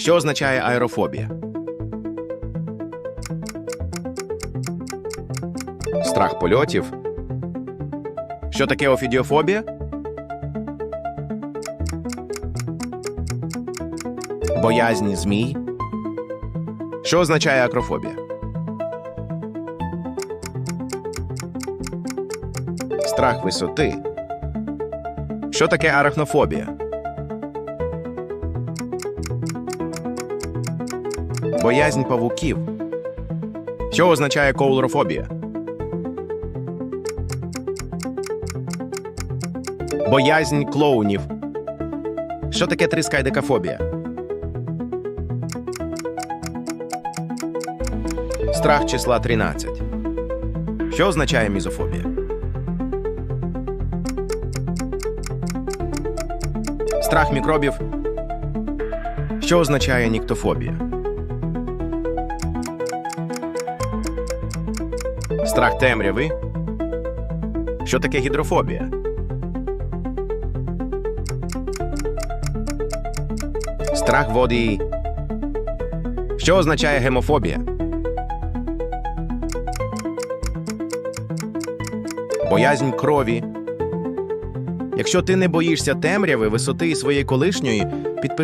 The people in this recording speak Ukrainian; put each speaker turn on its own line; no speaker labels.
Що означає аерофобія? Страх польотів. Що таке офідіофобія? Боязнь змій. Що означає акрофобія? Страх висоти. Що таке арахнофобія? Боязнь павуків. Що означає коулрофобія? Боязнь клоунів. Що таке трискайдекафобія? Страх числа 13. Що означає мізофобія? Страх мікробів. Що означає ніктофобія? Страх темряви. Що таке гідрофобія? Страх води. Що означає гемофобія? Боязнь крові. Якщо ти не боїшся темряви, висоти і своєї колишньої, підпиши.